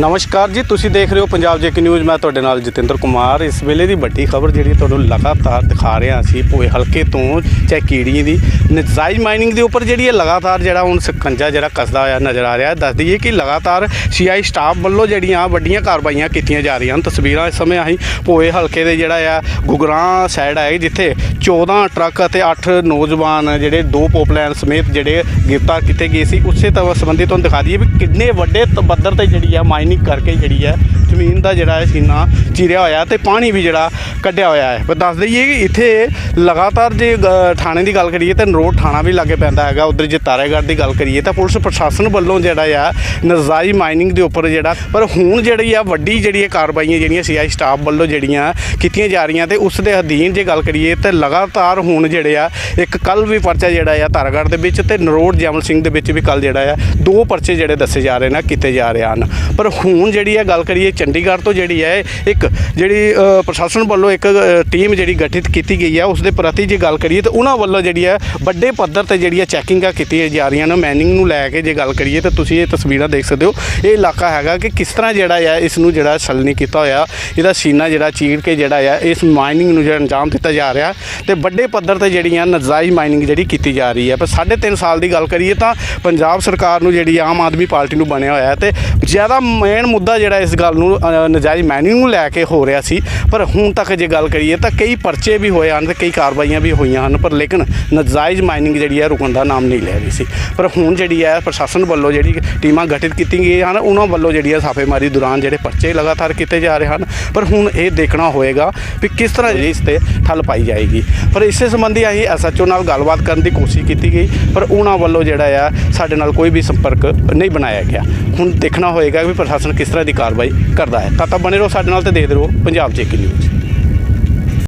ਨਮਸਕਾਰ ਜੀ, ਤੁਸੀਂ ਦੇਖ ਰਹੇ ਹੋ ਪੰਜਾਬ ਜੇਕੇ ਨਿਊਜ਼। ਮੈਂ ਤੁਹਾਡੇ ਨਾਲ ਜਤਿੰਦਰ ਕੁਮਾਰ। ਇਸ ਵੇਲੇ ਦੀ ਵੱਡੀ ਖਬਰ ਜਿਹੜੀ ਤੁਹਾਨੂੰ ਲਗਾਤਾਰ ਦਿਖਾ ਰਹੇ ਹਾਂ ਅਸੀਂ ਭੋਏ ਹਲਕੇ ਤੋਂ ਚਾਹੇ ਕੀੜੀਆਂ ਦੀ ਨਜਾਇਜ਼ ਮਾਈਨਿੰਗ ਦੇ ਉੱਪਰ ਜਿਹੜੀ ਹੈ ਲਗਾਤਾਰ ਜਿਹੜਾ ਹੁਣ ਸਕੰਜਾ ਜਿਹੜਾ ਕੱਸਦਾ ਹੋਇਆ ਨਜ਼ਰ ਆ ਰਿਹਾ ਹੈ। ਦੱਸ ਦਈਏ ਕਿ ਲਗਾਤਾਰ ਸੀਆਈ ਸਟਾਫ ਵੱਲੋਂ ਜਿਹੜੀਆਂ ਵੱਡੀਆਂ ਕਾਰਵਾਈਆਂ ਕੀਤੀਆਂ ਜਾ ਰਹੀਆਂ ਹਨ। ਤਸਵੀਰਾਂ ਇਸ ਸਮੇਂ ਅਸੀਂ ਭੋਏ ਹਲਕੇ ਦੇ ਜਿਹੜਾ ਆ, ਗੁਗਰਾਂ ਸਾਈਡ ਆਏ, ਜਿੱਥੇ 14 ਟਰੱਕ ਅਤੇ 8 ਨੌਜਵਾਨ ਜਿਹੜੇ ਦੋ ਪੋਪਲੈਨ ਸਮੇਤ ਜਿਹੜੇ ਗ੍ਰਿਫਤਾਰ ਕੀਤੇ ਗਏ ਸੀ। ਉਸੇ ਤਰ੍ਹਾਂ ਸੰਬੰਧੀ ਤੁਹਾਨੂੰ ਦਿਖਾ ਦਈਏ ਵੀ ਕਿੰਨੇ ਵੱਡੇ ਪੱਧਰ ਤੇ ਜਿਹੜੀ ਆ ਮਾਈਨਿੰਗ ਕਰਕੇ ਜਿਹੜੀ ਹੈ ਜ਼ਮੀਨ ਦਾ ਜਿਹੜਾ ਹੈ ਸੀਨਾ ਚੀਰਿਆ ਹੋਇਆ ਤੇ ਪਾਣੀ ਵੀ ਜਿਹੜਾ ਕੱਢਿਆ ਹੋਇਆ ਹੈ। ਪਰ ਦੱਸ ਦਈਏ ਕਿ ਇੱਥੇ ਲਗਾਤਾਰ ਜੇ ਥਾਣੇ ਦੀ ਗੱਲ ਕਰੀਏ ਤਾਂ ਨਰੋਡ ਥਾਣਾ ਵੀ ਲਾਗੇ ਪੈਂਦਾ ਹੈਗਾ, ਉਧਰ ਜੇ ਤਾਰੇਗੜ੍ਹ ਦੀ ਗੱਲ ਕਰੀਏ ਤਾਂ ਪੁਲਿਸ ਪ੍ਰਸ਼ਾਸਨ ਵੱਲੋਂ ਜਿਹੜਾ ਆ ਨਜਾਇਜ਼ ਮਾਈਨਿੰਗ ਦੇ ਉੱਪਰ ਜਿਹੜਾ, ਪਰ ਹੁਣ ਜਿਹੜੀ ਆ ਵੱਡੀ ਜਿਹੜੀ ਇਹ ਕਾਰਵਾਈਆਂ ਜਿਹੜੀਆਂ ਸੀਆਈ ਸਟਾਫ ਵੱਲੋਂ ਜਿਹੜੀਆਂ ਕੀਤੀਆਂ ਜਾ ਰਹੀਆਂ ਤੇ ਉਸ ਦੇ ਅਧੀਨ ਜੇ ਗੱਲ ਕਰੀਏ ਤਾਂ ਲਗਾਤਾਰ ਹੁਣ ਜਿਹੜੇ ਆ, ਇੱਕ ਕੱਲ ਵੀ ਪਰਚਾ ਜਿਹੜਾ ਆ ਤਾਰਾਗੜ੍ਹ ਦੇ ਵਿੱਚ ਤੇ ਨਰੋਡ ਜਮਲ ਸਿੰਘ ਦੇ ਵਿੱਚ ਵੀ ਕੱਲ ਜਿਹੜਾ ਆ, ਦੋ ਪਰਚੇ ਜਿਹੜੇ ਦੱਸੇ ਜਾ ਰਹੇ ਨੇ, ਕੀਤੇ ਜਾ ਰਹੇ ਹਨ। ਪਰ ਹੁਣ ਜਿਹੜੀ ਆ ਗੱਲ ਕਰੀਏ ਚੰਡੀਗੜ੍ਹ ਤੋਂ ਜਿਹੜੀ ਹੈ, ਇੱਕ ਜਿਹੜੀ ਪ੍ਰਸ਼ਾਸਨ ਵੱਲੋਂ ਇੱਕ ਟੀਮ ਜਿਹੜੀ ਗਠਿਤ ਕੀਤੀ ਗਈ ਹੈ ਉਸ ਦੇ ਪ੍ਰਤੀ ਜੇ ਗੱਲ ਕਰੀਏ ਤਾਂ ਉਹਨਾਂ ਵੱਲੋਂ ਜਿਹੜੀ ਹੈ, ਵੱਡੇ ਪੱਧਰ ਤੇ ਜਿਹੜੀ ਜਿਹੜੀਆਂ ਚੈਕਿੰਗਾਂ ਕੀਤੀਆਂ ਜਾ ਰਹੀਆਂ ਨੇ, ਮੈਨਿੰਗ ਨੂੰ ਲੈ ਕੇ ਜੇ ਗੱਲ ਕਰੀਏ ਤਾਂ ਤੁਸੀਂ ਇਹ ਤਸਵੀਰਾਂ ਦੇਖ ਸਕਦੇ ਹੋ। ਇਹ ਇਲਾਕਾ ਹੈਗਾ ਕਿ ਕਿਸ ਤਰ੍ਹਾਂ ਜਿਹੜਾ ਹੈ ਇਸ ਨੂੰ ਜਿਹੜਾ ਛਲਣੀ ਕੀਤਾ ਹੋਇਆ, ਇਹਦਾ ਸੀਨਾ ਜਿਹੜਾ ਚੀਰ ਕੇ ਜਿਹੜਾ ਆ, ਇਸ ਮਾਈਨਿੰਗ ਨੂੰ ਜਿਹੜਾ ਅੰਜਾਮ ਦਿੱਤਾ ਜਾ ਰਿਹਾ ਤੇ ਵੱਡੇ ਪੱਧਰ ਤੇ ਜਿਹੜੀਆਂ ਨਜਾਇਜ਼ ਮਾਈਨਿੰਗ ਜਿਹੜੀ ਕੀਤੀ ਜਾ ਰਹੀ ਹੈ। ਪਰ 3.5 ਸਾਲ ਦੀ ਗੱਲ ਕਰੀਏ ਤਾਂ ਪੰਜਾਬ ਸਰਕਾਰ ਨੂੰ ਜਿਹੜੀ ਆਮ ਆਦਮੀ ਪਾਰਟੀ ਨੂੰ ਬਣਿਆ ਹੋਇਆ ਹੈ ਤੇ ਜ਼ਿਆਦਾ ਮੇਨ ਮੁੱਦਾ ਜਿਹੜਾ ਇਸ ਗੱਲ ਨੂੰ ਅ, ਨਜਾਇਜ਼ ਮਾਈਨਿੰਗ ਨੂੰ ਲੈ ਕੇ ਹੋ ਰਿਹਾ ਸੀ। ਪਰ ਹੁਣ ਤੱਕ ਜੇ ਗੱਲ ਕਰੀਏ ਤਾਂ ਕਈ ਪਰਚੇ ਵੀ ਹੋਏ ਹਨ ਤੇ ਕਈ ਕਾਰਵਾਈਆਂ ਵੀ ਹੋਈਆਂ ਹਨ ਪਰ ਲੇਕਿਨ ਨਜਾਇਜ਼ ਮਾਈਨਿੰਗ ਜਿਹੜੀ ਹੈ ਰੁਕਣ ਦਾ ਨਾਮ ਨਹੀਂ ਲੈ ਰਹੀ ਸੀ। ਪਰ ਹੁਣ ਜਿਹੜੀ ਹੈ ਪ੍ਰਸ਼ਾਸਨ ਵੱਲੋਂ ਜਿਹੜੀ ਟੀਮਾਂ ਗਠਿਤ ਕੀਤੀਆਂ ਗਈਆਂ ਹਨ ਉਹਨਾਂ ਵੱਲੋਂ ਜਿਹੜੀ ਹੈ ਛਾਪੇਮਾਰੀ ਦੌਰਾਨ ਜਿਹੜੇ ਪਰਚੇ ਲਗਾਤਾਰ ਕੀਤੇ ਜਾ ਰਹੇ ਹਨ। ਪਰ ਹੁਣ ਇਹ ਦੇਖਣਾ ਹੋਏਗਾ ਵੀ ਕਿਸ ਤਰ੍ਹਾਂ ਜਿਹੜੀ ਇਸ ਤੇ ਠੱਲ ਪਾਈ ਜਾਏਗੀ। ਪਰ ਇਸੇ ਸੰਬੰਧੀ ਅਸੀਂ ਐਸਐਚਓ ਨਾਲ ਗੱਲਬਾਤ ਕਰਨ ਦੀ ਕੋਸ਼ਿਸ਼ ਕੀਤੀ ਗਈ ਪਰ ਉਹਨਾਂ ਵੱਲੋਂ ਜਿਹੜਾ ਆ ਸਾਡੇ ਨਾਲ ਕੋਈ ਵੀ ਸੰਪਰਕ ਨਹੀਂ ਬਣਾਇਆ ਗਿਆ। ਹੁਣ ਦੇਖਣਾ ਹੋਏਗਾ ਵੀ ਪ੍ਰਸ਼ਾਸਨ ਕਿਸ ਤਰ੍ਹਾਂ ਦੀ ਕਾਰਵਾਈ ਕਰਦਾ ਹੈ? ਤਾਂ ਤਾਂ ਬਣੇ ਰਹੋ, ਸਾਡੇ ਨਾਲ ਤੇ ਦੇਖਦੇ ਰਹੋ ਪੰਜਾਬ ਜੇਕੇ ਨਿਊਜ਼